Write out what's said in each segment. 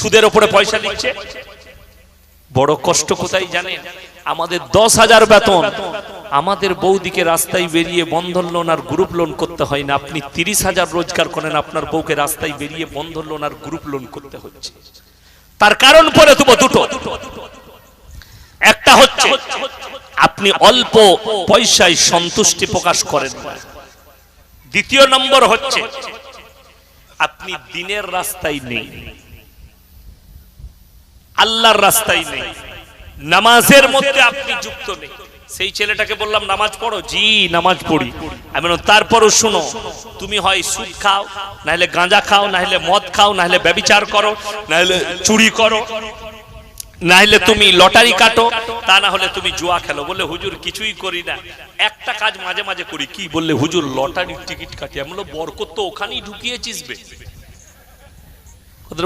সুদের ওপরে পয়সা দিচ্ছে বড় কষ্ট কোথায় জানেন? আমাদের দশ হাজার বেতন। আমাদের বৌদিকে রাস্তায় বেরিয়ে বন্ধন লোন আর গ্রুপ লোন করতে হয় না। আপনি তিরিশ হাজার রোজগার করেন, আপনার বউকে রাস্তায় বেরিয়ে বন্ধন লোন আর গ্রুপ লোন করতে হচ্ছে। তার কারণ পরে দেবো দুটো। একটা হচ্ছে, আপনি অল্প পয়সায় সন্তুষ্টি প্রকাশ করেন দ্বিতীয় নম্বর হচ্ছে, আপনি দিনের রাস্তায় নেই। আল্লাহর রাস্তায় নেই। নামাজের মধ্যে আপনি যুক্ত নেই। সেই ছেলেটাকে বললাম, নামাজ পড়ো? জি, নামাজ পড়ি। আমি তারপরও শুনো, তুমি হয় সুদ খাও, নাহলে গাঁজা খাও, নাহলে মদ খাও, নাহলে ব্যবিচার করো, নাহলে চুরি করো, নাহলে তুমি লটারি কাটো, তা না হলে তুমি জুয়া খেলো। বলে হুজুর, কিছুই করি না। একটা কাজ মাঝে মাঝে করি। কি বললে, হুজুর, লটারির টিকিট কাটি। আমি বরকত তো ওখানেই ঢুকিয়েছিস বে।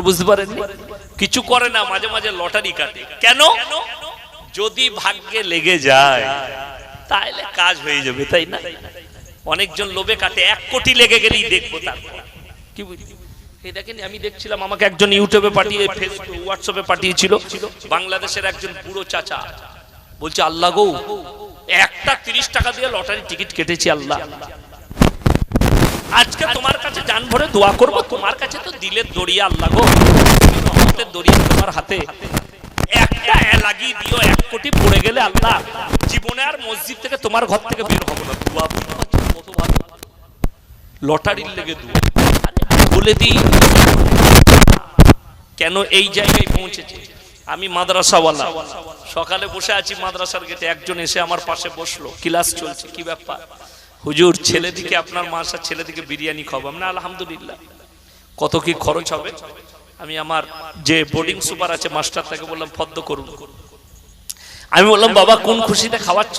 বুঝতে পারেন কিছু করে না, মাঝে মাঝে লটারি কাটে। কেন? যদি ভাগ্যে লেগে যায় তাহলে কাজ হয়ে যাবে, তাই না? অনেকজন লোভে কাটে, এক কোটি লেগে গেলেই দেখব তারপর। কি আমি দেখছিলাম, আমাকে একজন ইউটিউবে পাঠিয়ে ফেসবুক হোয়াটসঅ্যাপে পাঠিয়েছিল, বাংলাদেশের একজন বুড়ো চাচা। বলছে, আল্লাহ গো, একটা তিরিশ টাকা দিয়ে লটারি টিকিট কেটেছি, আল্লাহ। আজকে তোমার কাছে জান ভরে দোয়া করব। তোমার কাছে তো দিলের দড়িয়া আল্লাহ গো। রহমতের দড়িয়া তোমার হাতে। একটা লাগিয়ে দিও, এক কোটি পড়ে গেলে আল্লাহ জীবনে আর মসজিদ থেকে তোমার ঘর থেকে বের হব না। দোয়া কত ভালো লটারির লেগে দোয়া। বলে দিই। কেন এই জায়গায় পৌঁছেছে? আমি মাদ্রাসাওয়ালা। সকালে বসে আছি মাদ্রাসার গেটে। একজন এসে আমার পাশে বসল। ক্লাস চলছে, কি ব্যাপার? হুজুর ছেলেদিকে, আপনার মাসার ছেলেদিকে বিরিয়ানি খাব না, আলহামদুলিল্লাহ। কত কি খরচ হবে? আমি আমার যে বোর্ডিং সুপার আছে মাস্টার তাকে বললাম, ফদ্দ করুন। আমি বললাম, বাবা, কোন খুশিতে খাওয়াচ্ছ?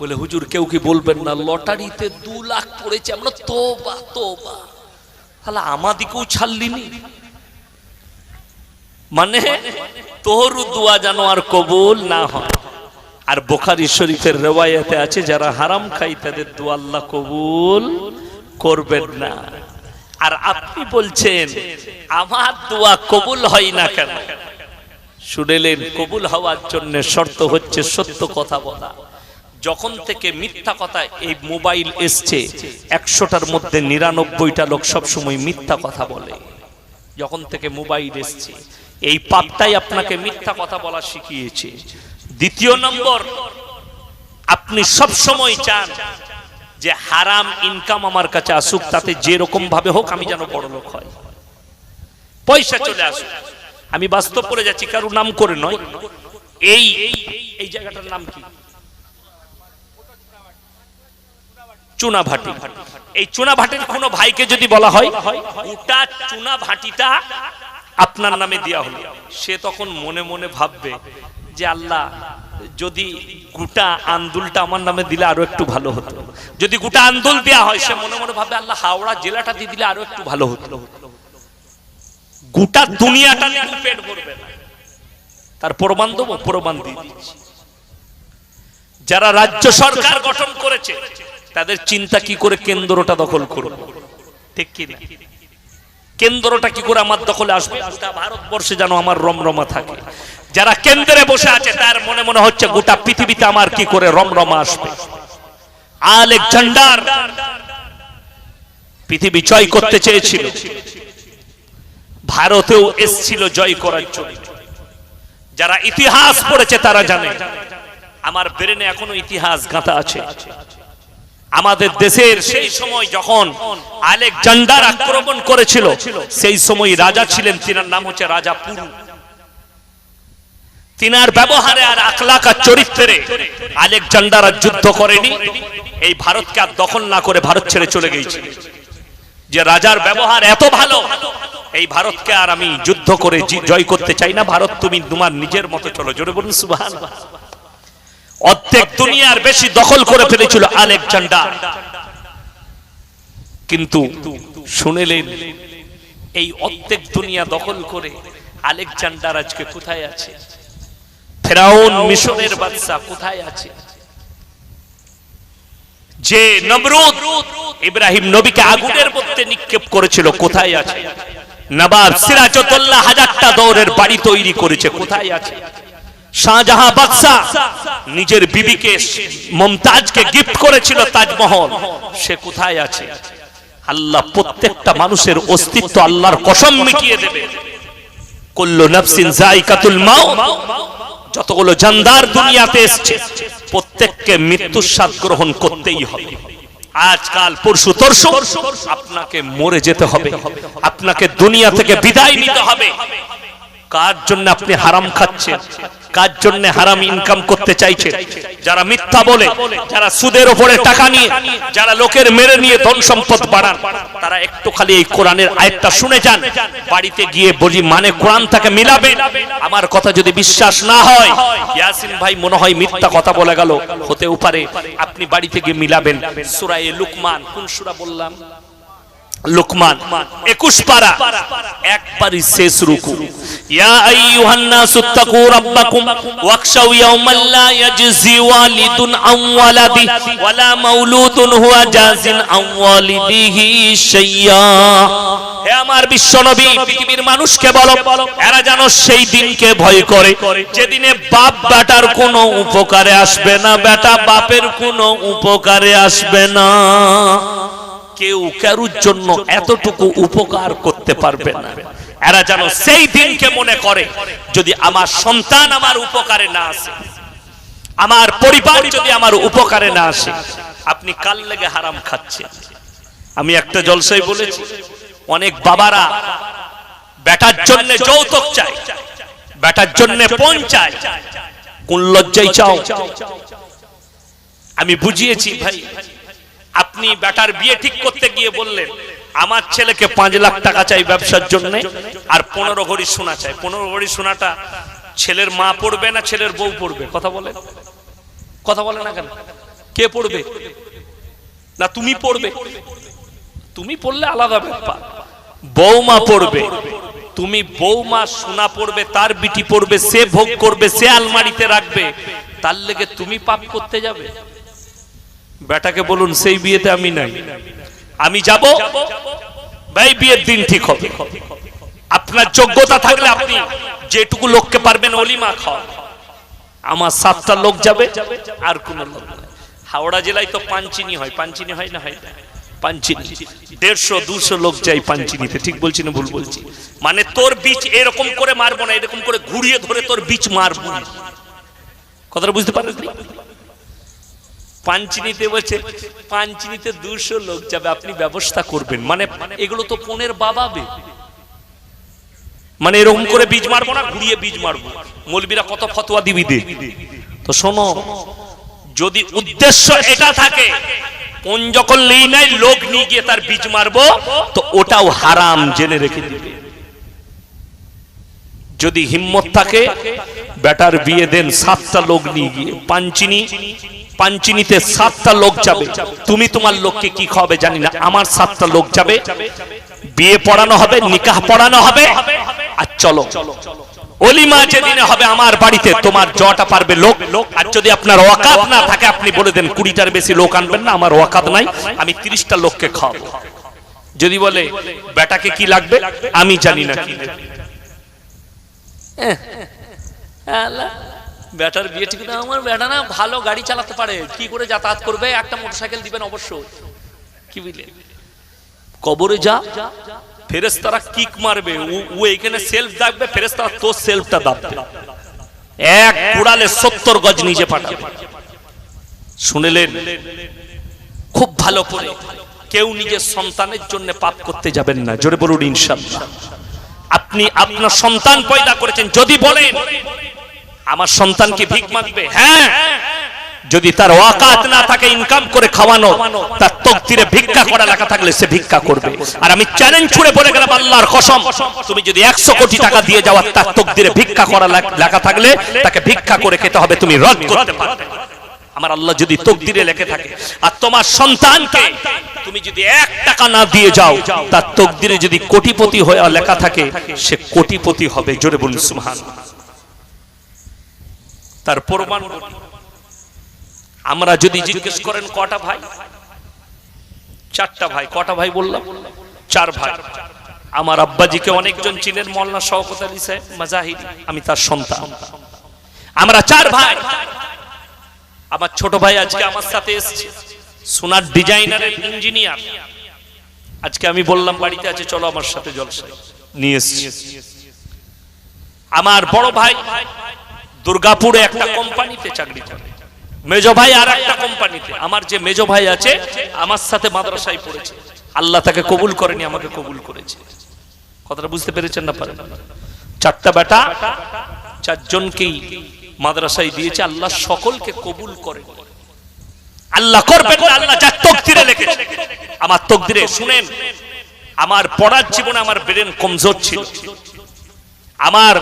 বলে, হুজুর, কেউ কি বলবেন না, লটারিতে দু লাখ পড়েছে, আমরা তোবা তোবা। তাহলে আমাদিকেও ছাড়লিনি। মানে তোর দোয়া যেন আর কবুল না হয়। আর বোখারি শরীফের রেওয়ায়তে আছে, যারা হারাম খাই তাদের দোয়া আল্লাহ কবুল করবেন না। আর আপনি বলছেন, আমার দোয়া কবুল হয় না কেন? শুনেলেন, কবুল হওয়ার জন্য শর্ত হচ্ছে সত্য কথা বলা। যখন থেকে মিথ্যা কথা এই মোবাইল এসছে, একশোটার মধ্যে নিরানব্বইটা লোক সব সময় মিথ্যা কথা বলে। যখন থেকে মোবাইল এসছে, এই পাপটাই আপনাকে মিথ্যা কথা বলা শিখিয়েছে। দ্বিতীয় নম্বর, আপনি সব সময় চান যে হারাম ইনকাম আমার কাছে আসুক, তাতে যে রকম ভাবে হোক আমি যেন বড় লোক হয় পয়সা চলে আসুক। আমি বাস্তব করে যাচ্ছি, কারও নাম করে নয়। এই এই জায়গাটার নাম কি? চুনা ভাটি এই চুনা ভাটির কোনো ভাইকে যদি বলা হয়, গোটা চুনা ভাটিটা আপনার নামে দেওয়া হলো। সে তখন মনে মনে ভাববে যে আল্লাহ, যদি গোটা আন্দুলটা আমার নামে দিলে আরও একটু ভালো হতো। যদি গোটা আন্দুল দেওয়া হয়, সে মনে মনে ভাবে আল্লাহ, হাওড়া জেলাটা দিয়ে দিলে আরও একটু ভালো হতো। গোটা দুনিয়াটা নিয়ে পেট ভরবে তার প্রমাণ দেবো, প্রমাণ দিয়ে দিচ্ছি। যারা রাজ্য সরকার গঠন করেছে, তাদের চিন্তা কি করে কেন্দ্রটা দখল করব? ঠিক কি না কেন্দ্রটা কি করে আমার দখলে আসবে? ভারতবর্ষে যেন আমার রমরমা থাকে। যারা কেন্দ্রে বসে আছে, তার মনে মনে হচ্ছে গোটা পৃথিবীতে আমার কি করে রমরমা আসবে? আলেকজান্ডার পৃথিবী জয় করতে চেয়েছিল। ভারতেও এসছিল জয় করার জন্য। যারা ইতিহাস পড়েছে, তারা জানে। আমার ব্রেনে এখনও ইতিহাস গাঁথা আছে। আমাদের দেশের সেই সময় যখন আলেকজান্ডার আক্রমণ করেছিল সেই সময় রাজা ছিলেন তিনার নাম হচ্ছে রাজা পুরু। তিনার ব্যবহারে আর আখলাক আর চরিত্রে আলেকজান্ডার আর যুদ্ধ করেনি এই ভারতকে আর দখল না করে ভারত ছেড়ে চলে গিয়েছিল। যে রাজার ব্যবহার এত ভালো এই ভারতকে আর আমি যুদ্ধ করে জয় করতে চাই না। ভারত তুমি তোমার নিজের মতো চলো। জোরে বলুন সুবহান অর্ধেক দুনিয়ার বেশি দখল করে ফেলেছিল আলেকজান্ডার কিন্তু শুনেলেন এই অর্ধেক দুনিয়া দখল করে আলেকজান্ডার আজকে কোথায় আছে? ফেরাউন মিশরের বাদশা কোথায় আছে? যে নমরুদ ইব্রাহিম নবীকে আগুনের মধ্যে নিক্ষেপ করেছিল কোথায় আছে? নবাব সিরাজউদ্দৌলা হাজারটা দৌড়ের বাড়ি তৈরি করেছে কোথায় আছে? শাহজাহাঁ বাদশাহ নিজের বিবিকে মমতাজকে গিফট করেছিল তাজমহল। সে কোথায় আছে? আল্লাহ প্রত্যেকটা মানুষের অস্তিত্ব আল্লাহর কসম মিটিয়ে দেবে। কুল্লু নাফসিন যায়কাতুল মাউত, যতগুলো জানদার দুনিয়াতে এসেছে, প্রত্যেককে মৃত্যুর স্বাদ গ্রহণ করতেই হবে। আজকাল পরশু তরশু আপনাকে মরে যেতে হবে। আপনাকে দুনিয়া থেকে বিদায় নিতে হবে। কার জন্য আপনি হারাম খাচ্ছেন? কার জন্য হারাম ইনকাম করতে চাইছেন? যারা মিথ্যা বলে, যারা সুদের উপরে টাকা নিয়ে, যারা লোকের মেরে নিয়ে ধন সম্পদ বাড়ান, তারা একটু খালি এই কোরআনের আয়াতটা শুনে যান। বাড়িতে গিয়ে বলি মানে কোরআন তাকে মিলাবে? আমার কথা যদি বিশ্বাস না হয়, ইয়াসিন ভাই মনে হয় মিথ্যা কথা বলে গেল। হতেও পারে, আপনি বাড়িতে গিয়ে মিলাবেন। সূরা এ লুকমান, কোন সূরা বললাম? লুকমান, একুশ পারা, একবারই শেষ রুকু। পৃথিবীর মানুষকে বলো, এরা যেন সেই দিনকে ভয় করে, যেদিনে বাপ বেটার কোনো উপকারে আসবে না, বেটা বাপের কোনো উপকারে আসবে না। কেউ কারুর জন্য এতটুকু উপকার করতে পারবে না। এরা যেন সেই দিনকে মনে করে, যদি আমার সন্তান আমার উপকারে না আসে, আমার পরিবার যদি আমার উপকারে না আসে, আপনি কাল লেগে হারাম খাচ্ছেন। আমি একটা জলসাই বলেছি, অনেক বাবারা বেটার জন্য যৌতুক চাই বেটার জন্য পণ চাই কোন লজ্জাই চাও? আমি বুঝিয়েছি, ভাই আপনি বেটার বিয়ে ঠিক করতে গিয়ে বললেন, আমার ছেলেকে পাঁচ লাখ টাকা চাই ব্যবসার জন্য আর পনেরো ঘড়ি সোনা চাই। পনেরো ঘড়ি সোনাটা ছেলের মা পড়বে না ছেলের বউ পড়বে? কথা বলে কথা বলে না কেন? কে পড়বে? না, তুমি পড়বে। তুমি পড়লে আলাদা ব্যাপার। বৌমা পড়বে। তুমি বৌমা সোনা পড়বে, তার বিটি পড়বে, সে ভোগ করবে, সে আলমারিতে রাখবে, তার লেগে তুমি পাপ করতে যাবে? বেটাকে বলুন, সেই বিয়েতে আমি নাই। আমি যাব। ভাই, বিয়ের দিন ঠিক হবে। আপনার যোগ্যতা থাকলে আপনি যেটুকু লোককে পারবেন অলিমা খাওয়া। আমার সাতটা লোক যাবে, আর কোন লোক হাওড়া জেলায় তো পাঞ্চিনি হয়। পাঞ্চিনি হয় না হয়? পাঞ্চিনি দেড়শো, দুশো লোক যাই পাঞ্চিনিতে ঠিক বলছি না ভুল বলছি? মানে তোর বীজ এরকম করে মারবো না, এরকম করে ঘুরিয়ে ধরে তোর বীজ মারবো কথাটা বুঝতে পারেন পাঞ্চিনিতে বলছে, পাঞ্চিনিতে দুশো লোক যাবে, আপনি ব্যবস্থা করবেন। মানে এগুলো তো পনেরো বাবাবে মানে এরকম করে বীজ মারবো না, ঘুরিয়ে বীজ মারবো। মৌলবীরা কত ফতোয়া দিবি দে। তো শোনো, যদি উদ্দেশ্য এটা থাকে, কোন যখন নেই নাই, লোক নিয়ে গিয়ে তার বীজ মারবো, তো ওটাও হারাম জেনে রেখে দিবে। যদি হিম্মত থাকে, বেটার বিয়ে দেন সাতটা লোক নিয়ে গিয়ে। পাঞ্চিনি, পাঞ্চিনিতে সাতটা লোক যাবে। তুমি তোমার লোককে কি খাওয়াবে জানি না, আমার সাতটা লোক যাবে। বিয়ে পড়ানো হবে, নিকাহ পড়ানো হবে। আর চলো। অলিমা যেদিনে হবে আমার বাড়িতে, তোমার জটা পারবে লোক। আর যদি আপনার ওয়াকাত না থাকে, আপনি বলে দেন, কুড়িটার বেশি লোক আনবেন না, আমার ওয়াকাত নাই, আমি তিরিশটা লোককে খাওয়াবো। যদি বলে, বেটাকে কি লাগবে? আমি জানি না কি বেটার বিয়ে ঠিক না, আমার বেটা না ভালো গাড়ি চালাতে পারে। কি করে যাতায়াত করবে? একটা মোটরসাইকেল দিবেন অবশ্যই। কি বুঝলে? কবরে যা ফেরেস্তারা কিক মারবে। ও- এখানে সেলফ দাববে ফেরেস্তারা তোর সেলফটা দাববে। এক কুড়ালে সত্তর গজ নিজে পাঠাবে। শুনেলেন? খুব ভালো করে। কেউ নিজের সন্তানের জন্য পাপ করতে যাবেন না। জোরে বলুন ইনশাল্লাহ। আপনি আপনার সন্তান পয়দা করেছেন, যদি বলেন, আমার সন্তানকে ভিক মাগবে? হ্যাঁ। যদি তার ওয়াকাত না থাকে, ইনকাম করে খাওয়ানো, তার তকদিরে ভিক্ষা করা লেখা থাকলে সে ভিক্ষা করবে। আর আমি চ্যালেঞ্জ ছুড়ে বলে গেলাম, আল্লাহর কসম, তুমি যদি একশো কোটি টাকা দিয়ে যাওয়ার তার তকদিরে ভিক্ষা করা লেখ- থাকলে তাকে ভিক্ষা করে খেতে হবে, তুমি রদ করতে পারবে। আমার আল্লাহ যদি তকদিরে লেখে থাকে, আর তোমার সন্তানকে তুমি যদি এক টাকা না দিয়ে যাও, তার তকদিরে যদি কোটিপতি হয়ে লেখা থাকে, সে কোটিপতি হবে। জোরে বলুন, সুবহান। তার প্রমাণ আমরা যদি জিজ্ঞেস করেন, কটা ভাই? চারটা ভাই। কটা ভাই বললাম? চার ভাই। আমার আব্বাজিকে অনেকজন চিনেন মোল্লা শওকত আলী সাহেব মাজাহিরি আমি তার সন্তান। আমরা চার ভাই। আমার ছোট ভাই আজকে আমার সাথে এসেছে। সোনার ডিজাইনারের ইঞ্জিনিয়ার। আজকে আমি বললাম, বাড়িতে আছে, চলো আমার সাথে জলসায়। নিয়ে এসছি। আমার বড় ভাই দুর্গাপুরে একটা কোম্পানিতে চাকরি করে। মেজ ভাই আর একটা কোম্পানিতে। আমার যে মেজ ভাই আছে, আমার সাথে মাদ্রাসায় পড়েছে। আল্লাহ তাকে কবুল করেনি, আমাকে কবুল করেছে। কথাটা বুঝতে পেরেছেন না পারেন? চারটা বেটা, চারজনকেই মাদ্রাসায় দিয়েছে আল্লাহ সকলকে কবুল করে। আল্লাহ করবেন আল্লাহ যার তকদিরে লিখেছে আমার তকদিরে শুনেন আমার পড়ার জীবনে আমার ব্রেন কমজোর ছিল। আমার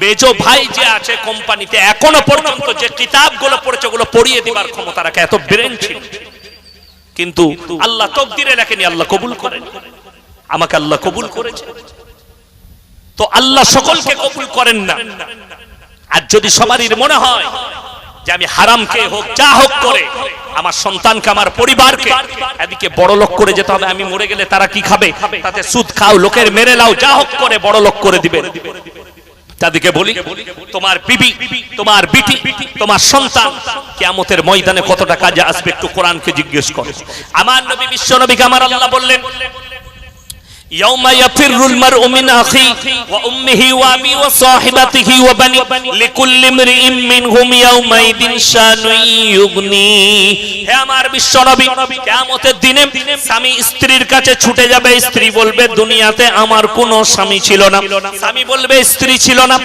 মেজ ভাই যে আছে কোম্পানিতে এখনও পর্যন্ত যে কিতাবগুলো পড়েছে ওগুলো পড়িয়ে দিবার ক্ষমতা রাখে এত ব্রেন ছিল। কিন্তু আল্লাহ তকদিরে লেখেনি আল্লাহ কবুল করেন। আমাকে আল্লাহ কবুল করেছে। তো আল্লাহ সকলকে কবুল করেন না। আর যদি সবারই মনে হয় যে আমি হারাম কে হোক, যা হোক করে, আমার সন্তানকে, আমার পরিবারকে এদিকে বড় লোক করে যেতে হবে, আমি মরে গেলে তারা কি খাবে? তাতে সুদ খাও, লোকের মেরে লাও যা হোক করে বড় লোক করে দিবে। তাদেরকে বলি, তোমার বিবি, তোমার বিটি, তোমার সন্তান, কিয়ামতের ময়দানে কতটা কাজে আসবে একটু কোরআনকে জিজ্ঞেস করো। আমার নবী, বিশ্ব নবীকে আমার আল্লাহ বললেন يوم يفر المرء من أخيه وأمه وأبي وصاحبته وبني لكل امرئ منهم يومئذ شان يغني হে আমার বিশ্ব নবী কিয়ামতের দিনে স্বামী স্ত্রীর কাছে ছুটে যাবে স্ত্রী বলবে দুনিয়াতে আমার কোনো স্বামী ছিল না স্বামী বলবে স্ত্রী ছিল না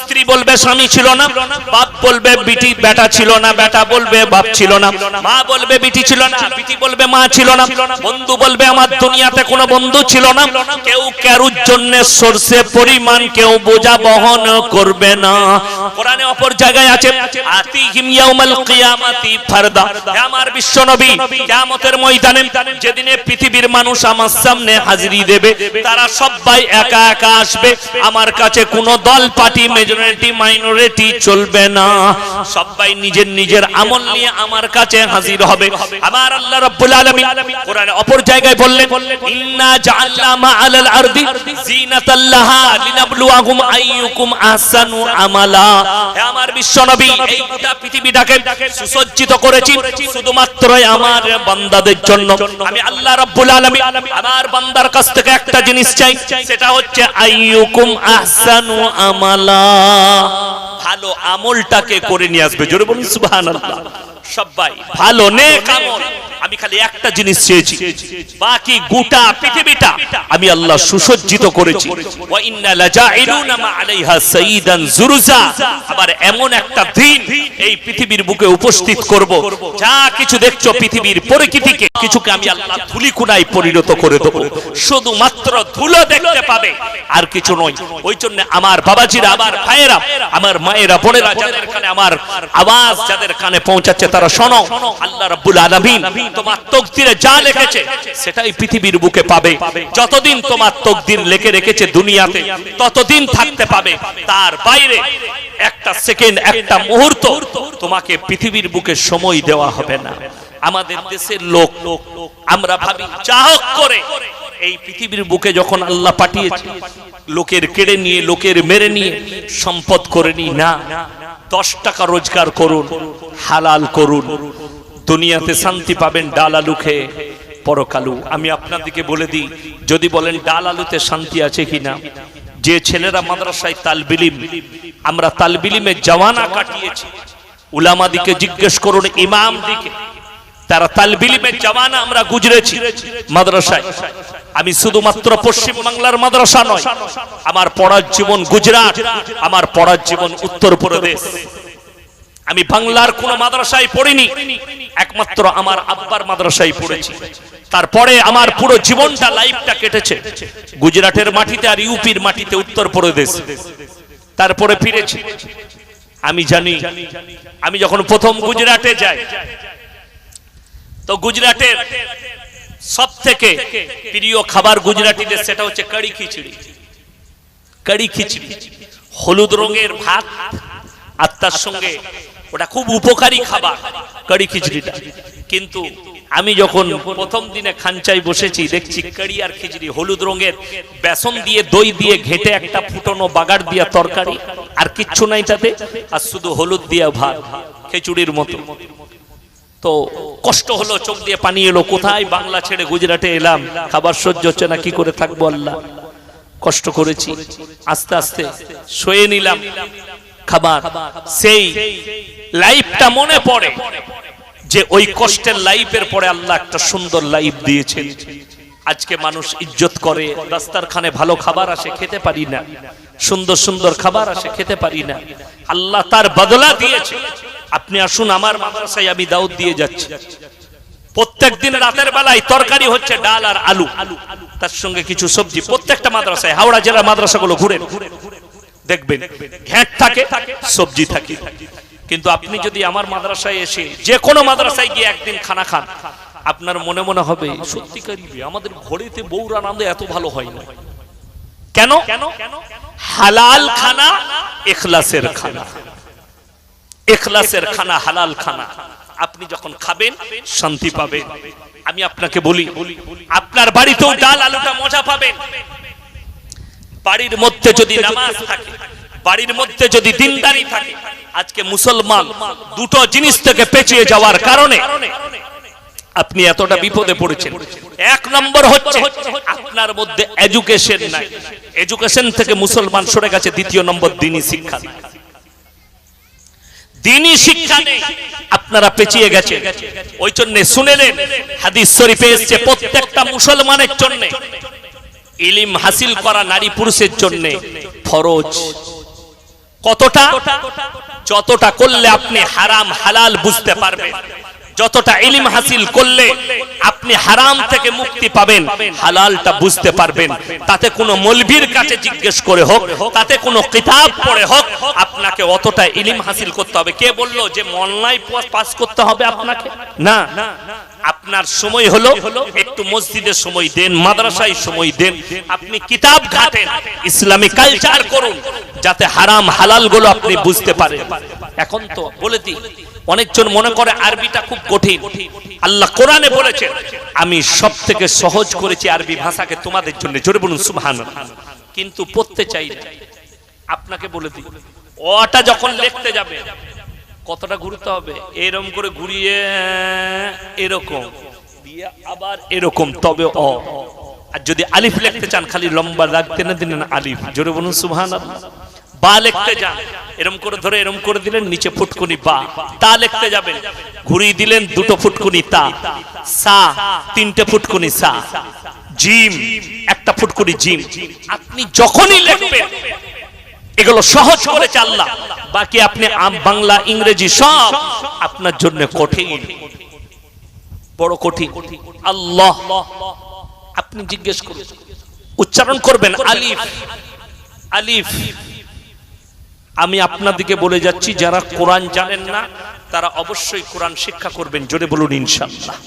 স্ত্রী বলবে স্বামী ছিল না বাপ বলবে বিটি বেটা ছিল না বেটা বলবে বাপ ছিল না মা বলবে বিটি ছিল না বিটি বলবে মা ছিল না বন্ধু বলবে আমার দুনিয়াতে কোনো বন্ধু ছিল না কেউ কারুর জন্য সরষে পরিমাণ কেউ বোঝা বহন করবে না। কোরআনে অপর জায়গায় আছে, আতিহিম ইয়াউমাল কিয়ামাতি ফারদা। আমার বিশ্ব কিয়ামতের ময়দানে যেদিনে পৃথিবীর মানুষ আমার সামনে হাজিরি দেবে, তারা সবাই একা একা আসবে। আমার কাছে কোনো দল পার্টি মেজরিটি মাইনরিটি চলবে না। সবাই নিজের নিজের আমল নিয়ে আমার কাছে হাজির হবে। আমার আল্লাহ রাব্বুল আলামিন কোরআনে অপর জায়গায় বললেন, ইন্না জাআলনা শুধুমাত্র আমার বান্দাদের জন্য। আমি আল্লাহ রাব্বুল আলামিন আমার বান্দার কাছ থেকে একটা জিনিস চাই, সেটা হচ্ছে আইয়ুকুম আহসানু আমালা। ভালো আমলটাকে করে নিয়ে আসবে। জোরে বলুন সুবহানাল্লাহ। সবাই ভালো নেক আমল। আমি খালি একটা জিনিস চেয়েছি। বাকি গোটা পৃথিবীটা আমি আল্লাহ সুসজ্জিত করেছি। ওয়া ইন্না লাজাইলুনা মা আলাইহা সাইয়িদান জুরুজা আবার এমন একটা দিন এই পৃথিবীর বুকে উপস্থিত করব। যা কিছু দেখছ পৃথিবীর প্রকৃতিকে কিছুকে আমি আল্লাহ ধুলিকুনায় পরিণত করে দেব। শুধুমাত্র ধুলো দেখতে পাবে আর কিছু নয়। ওই জন্য আমার বাবাজিরা আমার ভাইয়েরা আমার মায়েরা বোনেরা যাদের কানে আমার আওয়াজ যাদের কানে পৌঁছাচ্ছে তারা শোনো, আল্লাহ রাব্বুল আলামিন তোমার তকদিরে যা লিখেছে সেটাই পৃথিবীর বুকে পাবে। যতদিন তোমার তকদির লিখে রেখেছে দুনিয়াতে, ততদিন থাকতে পাবে। তার বাইরে একটা সেকেন্ড, একটা মুহূর্ত তোমাকে পৃথিবীর বুকে সময় দেওয়া হবে না। আমাদের দেশের লোক, আমরা ভাবি, যা হোক করে এই পৃথিবীর বুকে যখন আল্লাহ পাঠিয়েছে, লোকের কেড়ে নিয়ে, লোকের মেরে নিয়ে সম্পদ করে নি না। দশ টাকা রোজগার করুন, হালাল করুন। দুনিয়াতে শান্তি পাবেন ডাল আলু খেয়ে। পরকালু আমি আপনাদেরকে বলে দিই, যদি বলেন ডাল আলুতে শান্তি আছে কিনা, যে ছেলেরা মাদ্রাসায় তালবিলিম, আমরা তালবিলিমে জওয়ানা কাটিয়েছি, উলামাদিকে জিজ্ঞেস করুন ইমাম দিকে তারা তালবিলিমের জামানা আমরা গুজরেছি, মাদ্রাসায়। আমি শুধুমাত্র পশ্চিম বাংলার মাদ্রাসা নয়, আমার পড়ার জীবন গুজরাট, আমার পড়ার জীবন উত্তরপ্রদেশ আমি বাংলার কোন মাদ্রাসায় পড়িনি, একমাত্র আমার আব্বার মাদ্রাসায় পড়েছি। তারপরে আমার পুরো জীবনটা লাইফটা কেটেছে, গুজরাটের মাটিতে আর ইউপির মাটিতে উত্তরপ্রদেশ তারপরে ফিরেছি। আমি জানি, আমি যখন প্রথম গুজরাটে যাই তো গুজরাটের সব থেকে প্রিয় খাবার গুজরাটিদের, সেটা হচ্ছে কারি খিচড়ি। কারি খিচড়ি। হলুদ রঙের ভাত, আর তার সঙ্গে ওটা খুব উপকারী খাবার কারি খিচড়িটা। কিন্তু আমি যখন প্রথম দিনে খাঞ্চাই বসেছি, দেখছি কারি আর খিচড়ি হলুদ রঙের, বেসন দিয়ে দই দিয়ে ঘেটে একটা ফুটনো বাগার দিয়া তরকারি, আর কিচ্ছু নাই তাতে, আর শুধু হলুদ দিয়া ভাত, খিচুড়ির মতো। তো কষ্ট হলো, চোখ দিয়ে পানি এলো, কোথায়? বাংলা ছেড়ে গুজরাটে এলাম। খাবার সহ্য হচ্ছে না, কি করে থাকব আল্লাহ? কষ্ট করেছি, আস্তে আস্তে শুয়ে নিলাম। খাবার, সেই লাইফটা মনে পড়ে যে ওই কষ্টের লাইফের পরে আল্লাহ একটা সুন্দর লাইফ দিয়েছেন। আজকে মানুষ ইজ্জত করে রাস্তার খানে ভালো খাবার আসে, খেতে পারি না। সুন্দর সুন্দর খাবার আসে, খেতে পারি না। আল্লাহ তার বদলা দিয়েছে। আপনি আসুন, আমার মাদ্রাসায় আমি দাউদ দিয়ে যাচ্ছি। প্রত্যেক দিন রাতের বেলায় তরকারি হচ্ছে ডাল আর আলু। তার সঙ্গে কিছু সবজি। প্রত্যেকটা মাদ্রাসায়, হাওড়া জেলার মাদ্রাসাগুলো ঘুরে দেখবেন, ঘ্যাট থাকে, সবজি থাকে। কিন্তু আপনি যদি আমার মাদ্রাসায় এসে যে কোনো মাদ্রাসায় গিয়ে একদিন খানা খান, আপনার মনে মনে হবে, সত্যিকারই আমাদের ঘরেতে বউর আনন্দ এত ভালো হয় না। কেন? হালাল খানা, এখলাসের খানা। এখলাসের খানা, হালাল খানা। আপনি যখন খাবেন, শান্তি পাবেন। আমি আপনাকে বলি, আপনার বাড়িতেও ডাল আলুটা মজা পাবেন। বাড়ির মধ্যে যদি নামাজ থাকে, বাড়ির মধ্যে যদি দিনদারি থাকে, আজকে মুসলমান দুটো জিনিস থেকে পেঁচিয়ে যাওয়ার কারণে আপনি এতটা বিপদে পড়েছেন। এক নম্বর হচ্ছে, আপনার মধ্যে এডুকেশন নাই। এডুকেশন থেকে মুসলমান সরে গেছে, দ্বিতীয় নম্বর দিনই শিক্ষা নেই। দিনই শিক্ষা নেই। আপনারা পেঁচিয়ে গেছে ওই জন্য শুনেলেন, হাদিস শরীফে এসছে প্রত্যেকটা মুসলমানের জন্য। ইলিম হাসিল করা নারী পুরুষের জন্য ফরজ। কতটা? যতটা করলে আপনি হারাম, হালাল বুঝতে পারবেন। যতটা ইলিম হাসিল করলে আপনি হারাম থেকে মুক্তি পাবেন, হালালটা বুঝতে পারবেন। তাতে কোনো মলবির কাছে জিজ্ঞেস করে হোক, তাতে কোনো কিতাব পড়ে হোক, আপনাকে অতটা ইলিম হাসিল করতে হবে। কে বলল যে মল্লাই পাস করতে হবে আপনাকে? না। আপনার সময় হলো, একটু মসজিদে সময় দেন, মাদ্রাসায় সময় দেন, আপনি কিতাব ঘাটেন, ইসলামী কালচার করুন, যাতে হারাম হালালগুলো আপনি বুঝতে পারেন। এখন তো বলে দিই, অনেকজন মনে করে আরবিটা খুব কঠিন। আল্লাহ কোরআনে বলেছেন, আমি সব থেকে সহজ করেছি আরবি ভাষাকে তোমাদের জন্য। জোরে বলুন সুবহান কিন্তু পড়তে চাই না। আপনাকে বলে দিই ওটা যখন লিখতে যাবে, কতটা ঘুরতে হবে? এরকম করে ঘুরিয়ে এরকম, দিয়ে আবার এরকম, তবে অ। আর যদি আলিফ লিখতে চান, খালি লম্বা দাগ টেনে দিলেন আলিফ। জোরে বলুন সুবহান বা লিখতে যান। এরম করে ধরে, এরম করে দিলেন, নিচে ফুটকুনি বা। তা লিখতে যাবেন। ঘুরিয়ে দিলেন, দুটো ফুটকুনি তা। সা, তিনটে ফুটকুনি সা। জিম, একটা ফুটকুনি জিম। আপনি যখনই লিখবেন, এগুলো সহজ করেছে আল্লাহ বাকি আপনি বাংলা, ইংরেজি সব আপনার জন্য কঠিন। বড় কঠিন। আল্লাহ। আপনি জিজ্ঞেস করুন। উচ্চারণ করবেন আলিফ। আলিফ। আমি আপনাদেরকে বলে যাচ্ছি, যারা কোরআন জানেন না, তারা অবশ্যই কোরআন শিক্ষা করবেন। জোরে বলুন, ইনশাআল্লাহ।